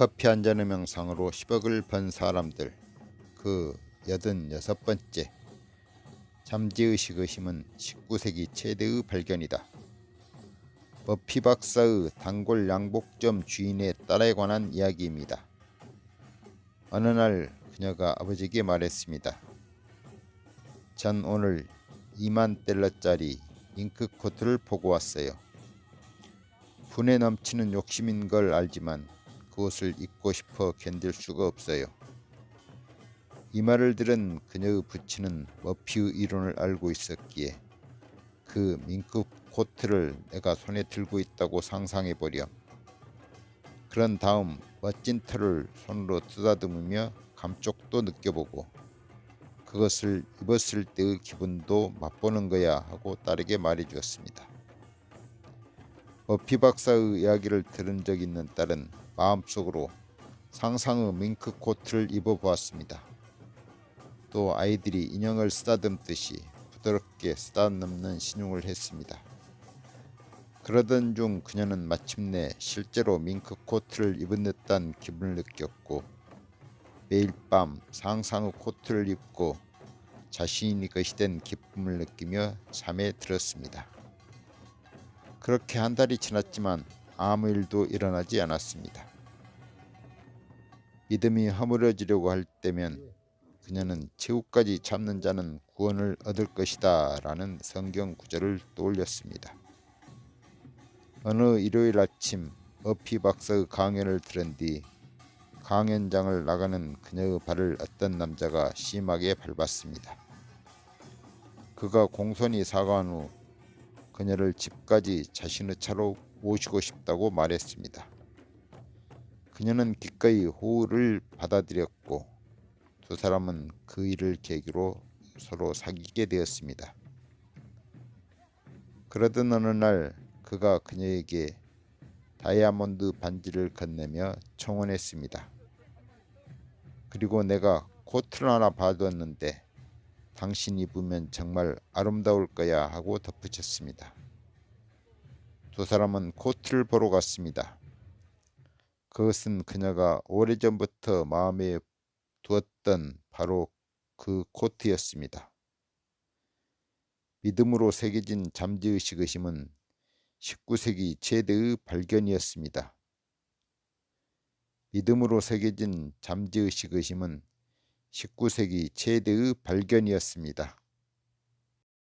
커피 한 잔의 명상으로 10억을 번 사람들 그 86번째 잠재의식 의심은 19세기 최대의 발견이다. 버피 박사의 단골 양복점 주인의 딸에 관한 이야기입니다. 어느 날 그녀가 아버지에게 말했습니다. 전 오늘 2만 달러짜리 잉크 코트를 보고 왔어요. 분에 넘치는 욕심인 걸 알지만 그것을 입고 싶어 견딜 수가 없어요. 이 말을 들은 그녀의 부친은 머피의 이론을 알고 있었기에 그 민크 코트를 내가 손에 들고 있다고 상상해 보렴. 그런 다음 멋진 털을 손으로 쓰다듬으며 감쪽도 느껴보고 그것을 입었을 때의 기분도 맛보는 거야 하고 딸에게 말해 주었습니다. 머피 박사의 이야기를 들은 적 있는 딸은 마음속으로 상상의 밍크 코트를 입어보았습니다. 또 아이들이 인형을 쓰다듬듯이 부드럽게 쓰다듬는 신용을 했습니다. 그러던 중 그녀는 마침내 실제로 밍크 코트를 입은 듯한 기분을 느꼈고 매일 밤 상상의 코트를 입고 자신이 것이 된 기쁨을 느끼며 잠에 들었습니다. 그렇게 한 달이 지났지만 아무 일도 일어나지 않았습니다. 믿음이 허물어지려고 할 때면 그녀는 최후까지 참는 자는 구원을 얻을 것이다 라는 성경 구절을 떠올렸습니다. 어느 일요일 아침 어피 박사의 강연을 들은 뒤 강연장을 나가는 그녀의 발을 어떤 남자가 심하게 밟았습니다. 그가 공손히 사과한 후 그녀를 집까지 자신의 차로 모시고 싶다고 말했습니다. 그녀는 기꺼이 호의를 받아들였고 두 사람은 그 일을 계기로 서로 사귀게 되었습니다. 그러던 어느 날 그가 그녀에게 다이아몬드 반지를 건네며 청혼했습니다. 그리고 내가 코트를 하나 봐두었는데 당신 입으면 정말 아름다울 거야 하고 덧붙였습니다. 두 사람은 코트를 보러 갔습니다. 그것은 그녀가 오래전부터 마음에 두었던 바로 그 코트였습니다. 믿음으로 새겨진 잠재의식 의심은 19세기 최대의 발견이었습니다. 믿음으로 새겨진 잠재의식 의심은 19세기 최대의 발견이었습니다.